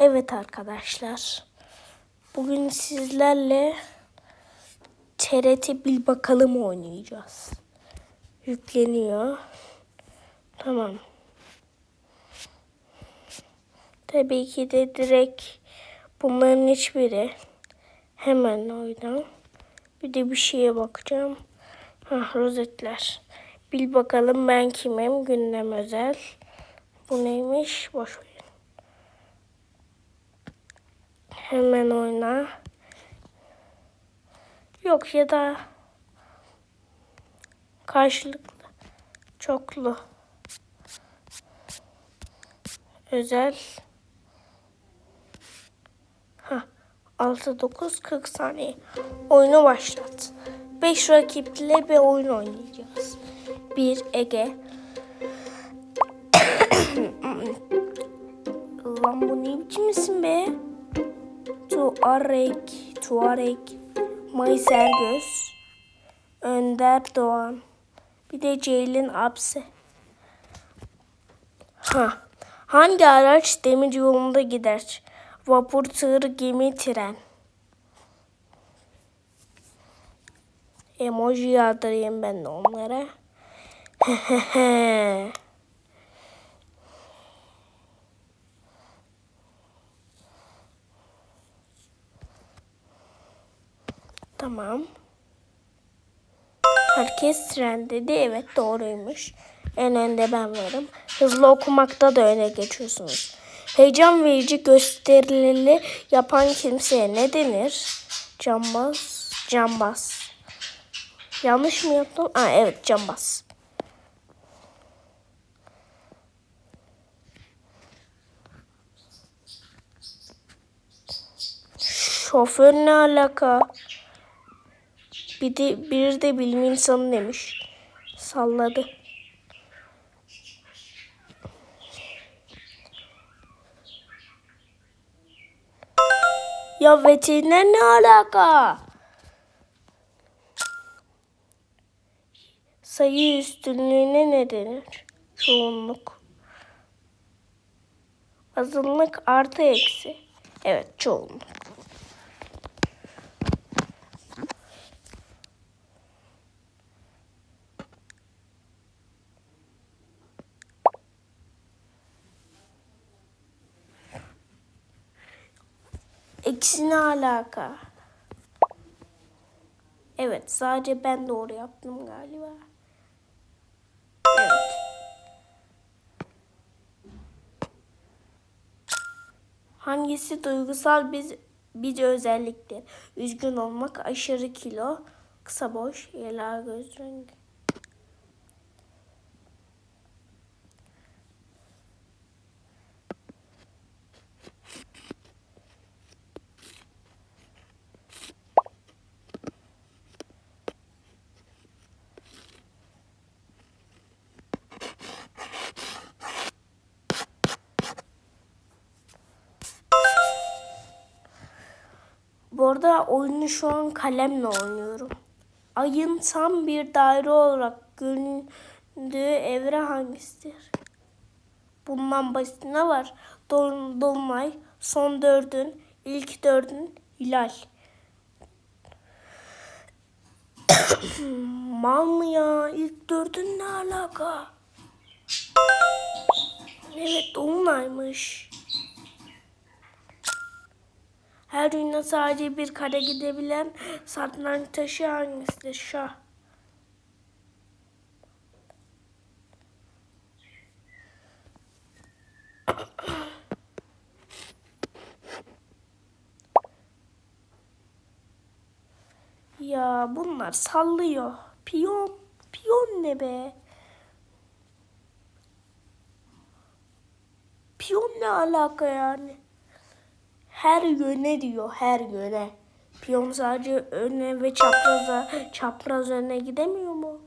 Evet arkadaşlar. Bugün sizlerle TRT Bil Bakalım oynayacağız. Yükleniyor. Tamam. Tabii ki de direkt bunların hiçbiri. Hemen oyna. Bir de bir şeye bakacağım. Hah rozetler. Bil bakalım ben kimim? Gündem özel. Bu neymiş? Boş verin. Hemen oyna. Yok ya da karşılıklı, çoklu, özel. Ha, 6 9 40 saniye. Oyunu başlat. 5 rakiple bir oyun oynayacağız. 1 Ege. Lan bu ne biçim isim be? Tuareg, Tuareg, Mayser Göz, Önder Doğan, bir de Ceylin Apse. Ha, hangi araç demir yolunda gider? Vapur, tır, gemi, tren. Emoji yağdırayım ben de onlara. Tamam. Herkes tren dedi. Evet doğruymuş. En önde ben varım. Hızlı okumakta da öne geçiyorsunuz. Heyecan verici gösterileri yapan kimseye ne denir? Cambaz. Cambaz. Yanlış mı yaptım? Aa, evet cambaz. Şoför ne alaka? Bir de, bir de bilim insanı demiş. Salladı. Ya veteriner ne alaka? Sayı üstünlüğüne ne denir? Çoğunluk. Azınlık artı eksi. Evet çoğunluk. Eksi ne alaka? Evet sadece ben doğru yaptım galiba. Evet. Hangisi duygusal biz bir özelliktir? Üzgün olmak, aşırı kilo, kısa boş, yela göz rengi. Bu arada oyunu şu an kalemle oynuyorum. Ayın tam bir daire olarak göründüğü evre hangisidir? Bundan basit ne var? Dol Dolunay, son dördün, ilk dördün, hilal. Mal mı ya? İlk dördün ne alaka? Evet dolunaymış. Her oyuna sadece bir kare gidebilen satranç taşı hangisidir? Şah. Ya bunlar sallıyor. Piyon. Piyon ne be? Piyon ne alaka yani? Her yöne diyor, her yöne. Piyon sadece öne ve çapraza, çapraz öne gidemiyor mu?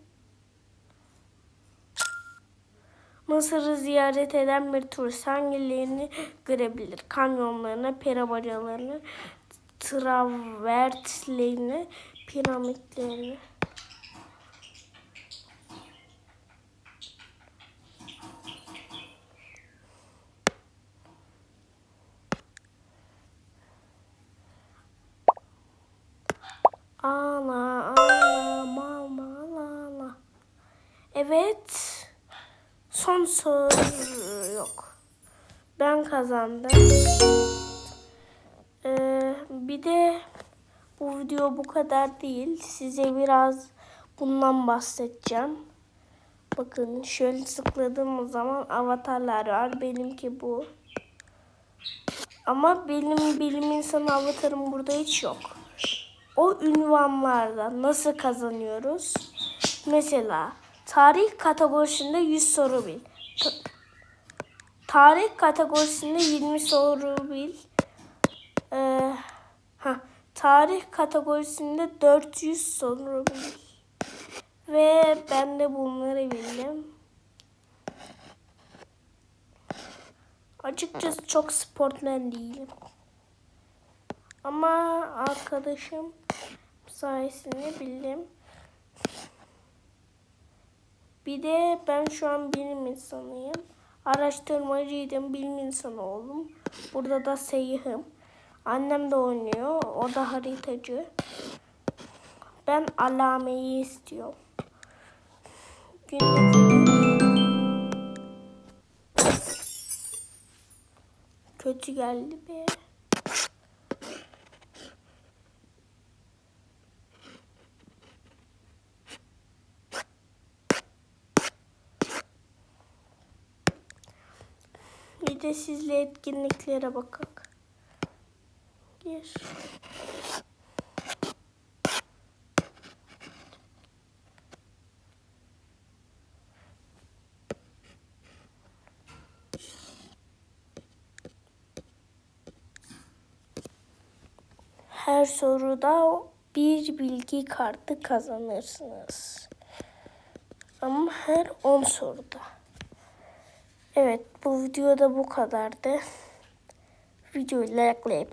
Mısır'ı ziyaret eden bir turist hangilerini görebilir? Kanyonlarını, peri bacalarını, travertlerini, piramitlerini. Ana ana mama lala. Evet. Son soru yok. Ben kazandım. Ee, bir de bu video bu kadar değil. Size biraz bundan bahsedeceğim. Bakın şöyle tıkladığım zaman avatarlar var. Benimki bu. Ama benim bilim insanı avatarım burada hiç yok. O ünvanlarda nasıl kazanıyoruz? Mesela tarih kategorisinde 100 soru bil. Ta- tarih kategorisinde 20 soru bil. Ee, ha, tarih kategorisinde 400 soru bil. Ve ben de bunları bildim. Açıkçası çok sportmen değilim. Ama arkadaşım sayesinde bildim. Bir de ben şu an bilim insanıyım. Araştırmacıydım, bilim insanı oldum. Burada da seyihim. Annem de oynuyor, o da haritacı. Ben alameyi istiyorum. Kötü geldi be. Bir etkinliklere bakak. Gir. Her soruda bir bilgi kartı kazanırsınız. Ama her 10 soruda. Evet bu videoda bu kadardı. Videoyu likelayıp